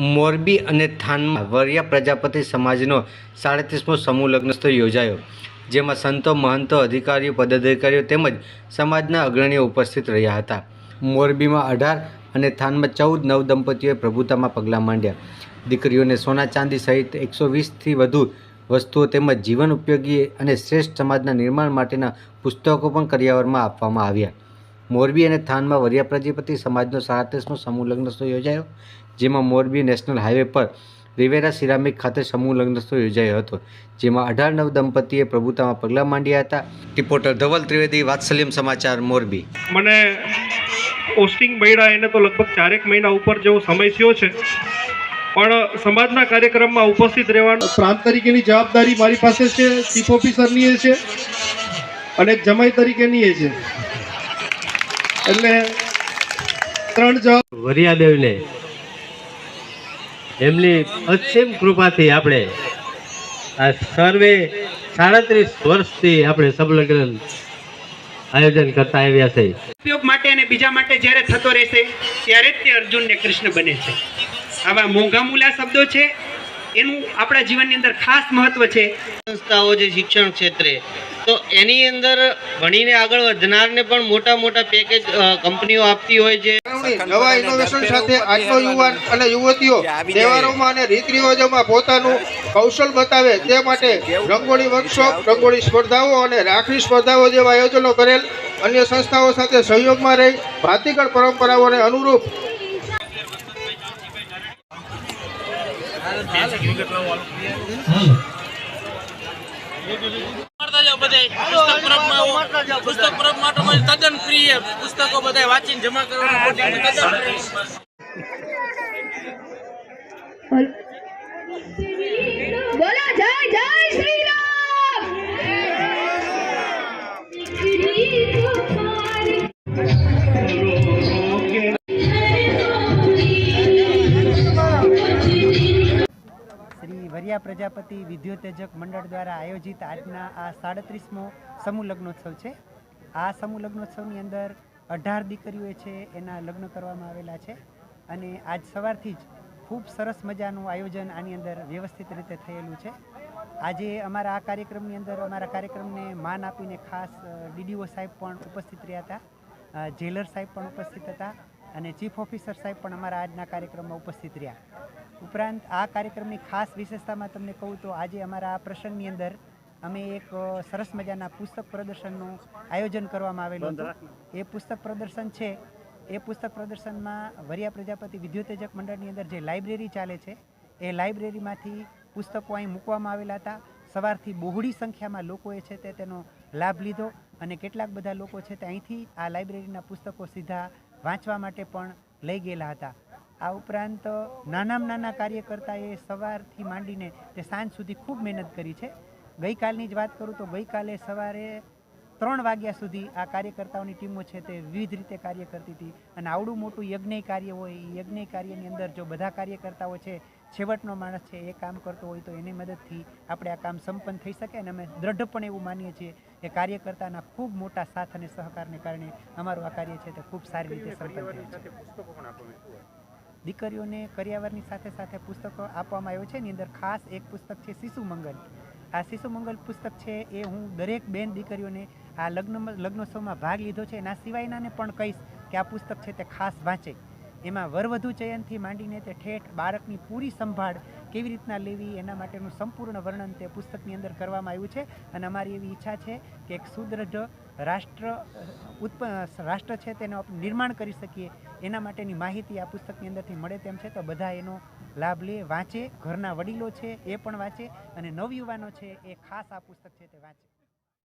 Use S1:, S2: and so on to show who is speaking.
S1: મોરબી અને થાનમાં વરિયા પ્રજાપતિ સમાજનો સાડત્રીસમો સમૂહ લગ્નસ્થ યોજાયો, જેમાં સંતો, મહંતો, અધિકારીઓ, પદાધિકારીઓ તેમજ સમાજના અગ્રણીઓ ઉપસ્થિત રહ્યા હતા. મોરબીમાં અઢાર અને થાનમાં ચૌદ નવ દંપતીઓએ પ્રભુતામાં પગલાં માંડ્યા. દીકરીઓને સોના ચાંદી સહિત એકસો વીસથી વધુ વસ્તુઓ તેમજ જીવન ઉપયોગી અને શ્રેષ્ઠ સમાજના નિર્માણ માટેના પુસ્તકો પણ કરિયાવરમાં આપવામાં આવ્યા. મોરબી અને થાનમાં વરિયા પ્રજાપતિ સમાજનો સાડત્રીસમો સમૂહ લગ્નોત્સવ યોજાયો જેમાં મોરબી નેશનલ હાઈવે પર રિવેરા સિરામિક ખાતે સમૂહ લગ્નોત્સવ યોજાયો હતો જેમાં અઢાર નવ દંપતીએ પ્રભુતામાં પગલાં માંડ્યા હતા. રિપોર્ટર ધવલ ત્રિવેદી વાત્સલ્યમ સમાચાર મોરબી.
S2: મને પોસ્ટિંગ મળ્યા એને તો લગભગ ચારેક મહિના ઉપર જેવો સમય થયો છે પણ સમાજના કાર્યક્રમમાં ઉપસ્થિત રહેવાનો પ્રાંત તરીકેની જવાબદારી મારી પાસે છે ચીફ ઓફિસરની એ છે અને જમાઈ તરીકેની એ છે. એટલે ત્રણ જવાબ
S3: વરિયાદેવને એમની અસીમ કૃપાથી આપણે આ સર્વે સાડત્રીસ વર્ષથી આપણે સબલગ્ન આયોજન કરતા આવ્યા છે.
S4: ઉપયોગ માટે અને બીજા માટે જ્યારે થતો રહેશે ત્યારે જ તે અર્જુનને કૃષ્ણ બને છે. આવા મોંઘામૂલા શબ્દો છે એનું આપણા જીવનની અંદર ખાસ મહત્વ છે.
S5: સંસ્થાઓ છે શિક્ષણ ક્ષેત્રે તો એની અંદર ભણીને આગળ વધનારને પણ મોટા મોટા પેકેજ કંપનીઓ આપતી હોય છે.
S6: નવા ઇનોવેશન સાથે આજનો યુવાન અને યુવતીઓ તહેવારોમાં અને રીત રિવાજોમાં પોતાનું કૌશલ બતાવે તે માટે રંગોળી વર્કશોપ રંગોળી સ્પર્ધાઓ અને રાખડી સ્પર્ધાઓ જેવા આયોજનો કરેલ અન્ય સંસ્થાઓ સાથે સહયોગમાં રહી ભાતીગળ પરંપરાઓને અનુરૂપ
S7: પુસ્તક પરબ માટે મને તદ્દન પ્રિય પુસ્તકો બધા વાંચીને જમા કરવાનું તદ્દન
S8: બોલો જય જય શ્રી
S9: વરિયા પ્રજાપતિ વિદ્યોતેજક મંડળ દ્વારા આયોજિત આજના આ સાડત્રીસમો સમૂહ લગ્નોત્સવ છે. આ સમૂહ લગ્નોત્સવની અંદર અઢાર દીકરીઓ છે એના લગ્ન કરવામાં આવેલા છે અને આજ સવારથી જ ખૂબ સરસ મજાનું આયોજન આની અંદર વ્યવસ્થિત રીતે થયેલું છે. આજે અમારા આ કાર્યક્રમની અંદર અમારા કાર્યક્રમને માન આપીને ખાસ ડીડીઓ સાહેબ પણ ઉપસ્થિત રહ્યા હતા. જેલર સાહેબ પણ ઉપસ્થિત હતા. અને ચીફ ઓફિસર સાહેબ પણ અમારા આજના કાર્યક્રમમાં ઉપસ્થિત રહ્યા. ઉપરાંત આ કાર્યક્રમની ખાસ વિશેષતામાં તમને કહું તો આજે અમારા આ પ્રસંગની અંદર અમે એક સરસ મજાના પુસ્તક પ્રદર્શનનું આયોજન કરવામાં આવેલું હતું. એ પુસ્તક પ્રદર્શન છે એ પુસ્તક પ્રદર્શનમાં વરિયા પ્રજાપતિ વિદ્યુતેજક મંડળની અંદર જે લાઇબ્રેરી ચાલે છે એ લાઇબ્રેરીમાંથી પુસ્તકો અહીં મૂકવામાં આવેલા હતા. સવારથી બહોળી સંખ્યામાં લોકોએ છે તે તેનો લાભ લીધો અને કેટલાક બધા લોકો છે તે અહીંથી આ લાઇબ્રેરીના પુસ્તકો સીધા વાંચવા માટે પણ લઈ ગયેલા હતા. આ ઉપરાંત નાનામાં નાના કાર્યકર્તાએ સવારથી માંડીને તે સાંજ સુધી ખૂબ મહેનત કરી છે. ગઈકાલની જ વાત કરું તો ગઈકાલે સવારે ત્રણ વાગ્યા સુધી આ કાર્યકર્તાઓની ટીમો છે તે વિવિધ રીતે કાર્ય કરતી હતી. અને આવડું મોટું યજ્ઞ કાર્ય હોય, એ યજ્ઞ કાર્યની અંદર જો બધા કાર્યકર્તાઓ છે છેવટનો માણસ છે એ કામ કરતો હોય તો એની મદદથી આપણે આ કામ સંપન્ન થઈ શકે અને અમે દ્રઢપણે એવું માનીએ છીએ કે કાર્યકર્તાના ખૂબ મોટા સાથ અને સહકારને કારણે અમારું આ કાર્ય છે તે ખૂબ સારી રીતે સંપન્ન થયું છે. દીકરીઓને કર્યાવરની સાથે સાથે પુસ્તકો આપવામાં આવ્યો છે. એની અંદર ખાસ એક પુસ્તક છે શિશુ મંગલ. આ શિશુ મંગલ પુસ્તક છે એ હું દરેક બેન દીકરીઓને આ લગ્ન લગ્નોત્સવમાં ભાગ લીધો છે. એના સિવાયનાને પણ કહીશ કે આ પુસ્તક છે તે ખાસ વાંચે. એમાં વરવધુ ચયનથી માંડીને તે ઠેઠ બાળકની પૂરી સંભાળ કેવી રીતના લેવી એના માટેનું સંપૂર્ણ વર્ણન તે પુસ્તકની અંદર કરવામાં આવ્યું છે. અને અમારી એવી ઈચ્છા છે કે એક સુદૃઢ રાષ્ટ્ર, ઉત્પ, રાષ્ટ્ર છે તેનું નિર્માણ કરી શકીએ. એના માટેની માહિતી આ પુસ્તકની અંદરથી મળે તેમ છે. તો બધા એનો લાભ લે, વાંચે. ઘરના વડીલો છે એ પણ વાંચે અને નવયુવાનો છે એ ખાસ આ પુસ્તક છે તે વાંચે.